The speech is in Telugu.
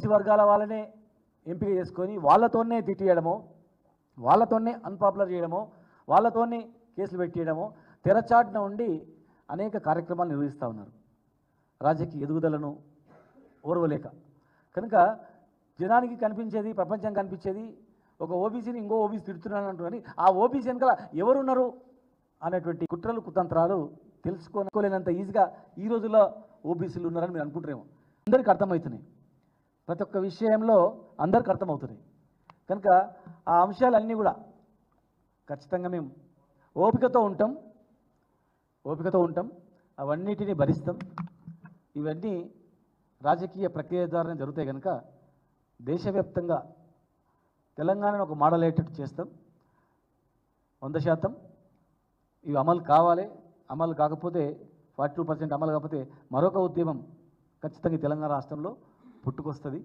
ఓబీసీ వర్గాల వాళ్ళనే ఎంపిక చేసుకొని వాళ్ళతోనే తిట్టియడమో వాళ్ళతోనే అన్పాపులర్ చేయడమో వాళ్ళతోనే కేసులు పెట్టేయడమో తెరచాటున ఉండి అనేక కార్యక్రమాలు నిర్వహిస్తూ ఉన్నారు. రాజకీయ ఎదుగుదలను ఓర్వలేక. కనుక జనానికి కనిపించేది ప్రపంచం కనిపించేది ఒక ఓబీసీని ఇంకో ఓబీసీ తిడుతున్నాను అంటున్నాను ఆ ఓబీసీ వెనకాల ఎవరున్నారు అనేటువంటి కుట్రలు కుతంత్రాలు తెలుసుకోలేనంత ఈజీగా ఈ రోజుల్లో ఓబీసీలు ఉన్నారని మీరు అనుకుంటారేమో అందరికీ అర్థమవుతున్నాయి. ప్రతి ఒక్క విషయంలో అందరికి అర్థమవుతున్నాయి. కనుక ఆ అంశాలన్నీ కూడా ఖచ్చితంగా మేము ఓపికతో ఉంటాం. ఓపికతో ఉంటాం. అవన్నిటిని భరిస్తాం. ఇవన్నీ రాజకీయ ప్రక్రియ ద్వారా జరుగుతాయి కనుక దేశవ్యాప్తంగా తెలంగాణను ఒక మోడల్ అయ్యేటట్టు చేస్తాం. వంద శాతం ఇవి అమలు కావాలి. అమలు కాకపోతే ఫార్టీ టూ పర్సెంట్ అమలు కాకపోతే మరొక ఉద్యమం ఖచ్చితంగా తెలంగాణ రాష్ట్రంలో పుట్టుకొస్తుంది.